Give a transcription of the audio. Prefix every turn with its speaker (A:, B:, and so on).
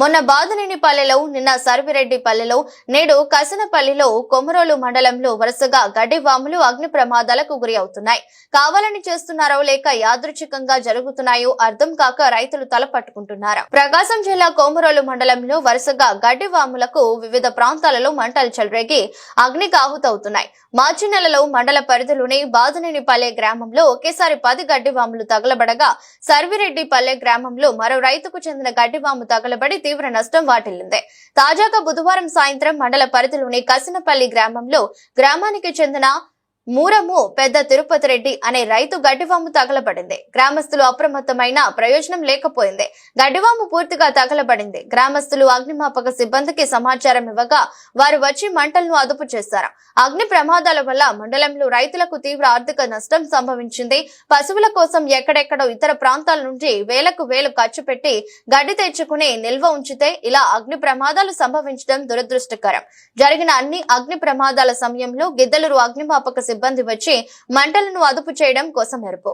A: మొన్న బాదనేనిపల్లెలో నిన్న సర్విరెడ్డిపల్లెలో నేడు కసనపల్లిలో కొమరోలు మండలంలో వరుసగా గడ్డి వాములు అగ్ని ప్రమాదాలకు గురి అవుతున్నాయి. కావాలని చేస్తున్నారో లేక యాదృచ్ఛికంగా జరుగుతున్నాయో అర్థం కాక రైతులు తలపట్టుకుంటున్నారు. ప్రకాశం జిల్లా కోమరోలు మండలంలో వరుసగా గడ్డి వాములకు వివిధ ప్రాంతాలలో మంటలు చెలరేగి అగ్నికి ఆహుతవుతున్నాయి మార్చి నెలలో మండల పరిధిలోని బాదనేనిపల్లె గ్రామంలో ఒకేసారి పది గడ్డి వాములు తగలబడగా సర్విరెడ్డిపల్లె గ్రామంలో మరో రైతుకు చెందిన గడ్డివాము తగలబడి తీవ్ర నష్టం వాటిల్లింది. తాజాగా బుధవారం సాయంత్రం మండల పరిధిలోని కసినపల్లి గ్రామంలో గ్రామానికి చెందిన మూరము పెద్ద తిరుపతి రెడ్డి అనే రైతు గడ్డివాము తగలబడింది. గ్రామస్తులు అప్రమత్తమైన ప్రయోజనం లేకపోయింది. గడ్డివాము పూర్తిగా తగలబడింది. గ్రామస్తులు అగ్నిమాపక సిబ్బందికి సమాచారం ఇవ్వగా వారు వచ్చి మంటలను అదుపు చేశారు. అగ్ని ప్రమాదాల వల్ల మండలంలో రైతులకు తీవ్ర ఆర్థిక నష్టం సంభవించింది. పశువుల కోసం ఎక్కడెక్కడో ఇతర ప్రాంతాల నుండి వేలకు వేలు ఖర్చు పెట్టి గడ్డి తెచ్చుకుని నిల్వ ఉంచితే ఇలా అగ్ని ప్రమాదాలు సంభవించడం దురదృష్టకరం. జరిగిన అన్ని అగ్ని ప్రమాదాల సమయంలో గిద్దలూరు అగ్నిమాపక సిబ్బంది వచ్చి మంటలను అదుపు చేయడం కోసం మెరుపు.